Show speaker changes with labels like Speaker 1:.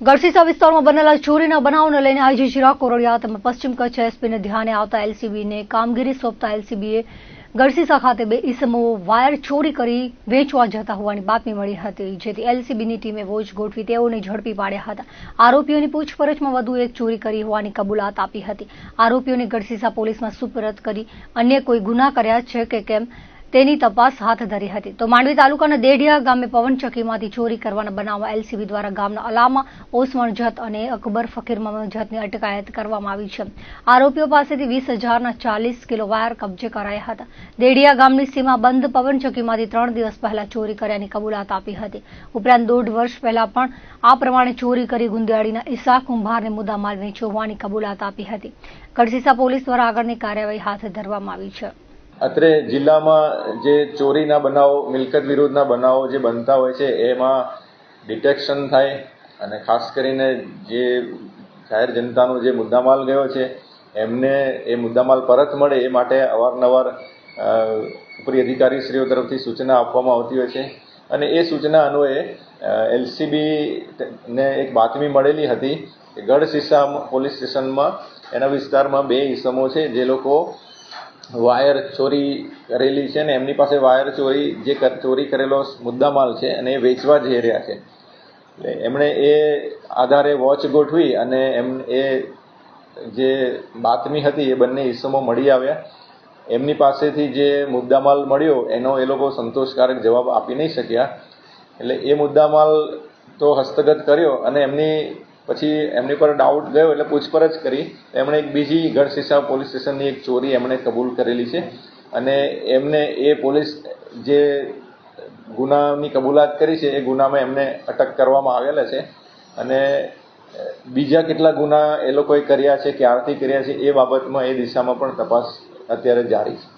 Speaker 1: ગઢસીસા વિસ્તારમાં બનેલા ચોરીના બનાવને લઈને આઈજી ચિરાગ કોરડિયા તેમજ પશ્ચિમ કચ્છ એસપીને ધ્યાને આવતા એલસીબીને કામગીરી સોંપતા એલસીબીએ ગઢસીસા ખાતે બે ઇસમો વાયર ચોરી કરી વેચવા જતા હોવાની બાતમી મળી હતી. જેથી એલસીબીની ટીમે વોચ ગોઠવી તેઓને ઝડપી પાડ્યા હતા. આરોપીઓની પૂછપરછમાં વધુ એક ચોરી કરી હોવાની કબૂલાત આપી હતી. આરોપીઓને ગઢસીસા પોલીસમાં સુપરત કરી અન્ય કોઈ ગુના કર્યા છે કે કેમ? તેની તપાસ હાથ ધરી હતી. તો માંડવી તાલુકાના દેઢિયા ગામે પવનચક્કીમાંથી ચોરી કરવાના બનાવમાં એલસીબી દ્વારા ગામના અલામા ઓસમણ જત અને અકબર ફકીર જતની અટકાયત કરવામાં આવી છે. આરોપીઓ પાસેથી વીસ હજારના ચાલીસ કિલો વાયર કબજે કરાયા હતા. દેઢિયા ગામની સીમા બંધ પવનચક્કીમાંથી ત્રણ દિવસ પહેલા ચોરી કર્યાની કબૂલાત આપી હતી. ઉપરાંત દોઢ વર્ષ પહેલા પણ આ પ્રમાણે ચોરી કરી ગુંદિયાળીના ઈસા કુંભારને મુદ્દામાલ વેચ્યો હોવાની કબૂલાત આપી હતી. કડસીસા પોલીસ દ્વારા આગળની કાર્યવાહી હાથ ધરવામાં આવી છે.
Speaker 2: અત્રે જિલ્લામાં જે ચોરીના બનાવો, મિલકત વિરોધના બનાવો જે બનતા હોય છે, એમાં ડિટેક્શન થાય અને ખાસ કરીને જે જાહેર જનતાનો જે મુદ્દામાલ ગયો છે, એમને એ મુદ્દામાલ પરત મળે એ માટે અવારનવાર ઉપરી અધિકારીશ્રીઓ તરફથી સૂચના આપવામાં આવતી હોય છે. અને એ સૂચના અન્વયે એલસીબી ને એક બાતમી મળેલી હતી કે ગઢસીસા પોલીસ સ્ટેશનમાં એના વિસ્તારમાં બે ઈસમો છે, જે લોકો વાયર ચોરી કરેલી છે ને એમની પાસે વાયર ચોરી જે ચોરી કરેલો મુદ્દામાલ છે અને એ વેચવા જઈ રહ્યા છે. એટલે એમણે એ આધારે વોચ ગોઠવી અને એમ, એ જે બાતમી હતી એ બંને હિસ્સોમાં મળી આવ્યા. એમની પાસેથી જે મુદ્દામાલ મળ્યો એનો એ લોકો સંતોષકારક જવાબ આપી નહીં શક્યા. એટલે એ મુદ્દામાલ તો હસ્તગત કર્યો અને એમની પછી એમની પર ડાઉટ ગયો એટલે પૂછપરછ કરી. એમણે એક બીજી ગઢસીસા પોલીસ સ્ટેશનની એક ચોરી એમણે કબૂલ કરેલી છે. અને એમને એ પોલીસ જે ગુનાની કબૂલાત કરી છે, એ ગુનામાં એમને અટક કરવામાં આવેલા છે. અને બીજા કેટલા ગુના એ લોકોએ કર્યા છે, ક્યારથી કર્યા છે, એ બાબતમાં એ દિશામાં પણ તપાસ અત્યારે જારી છે.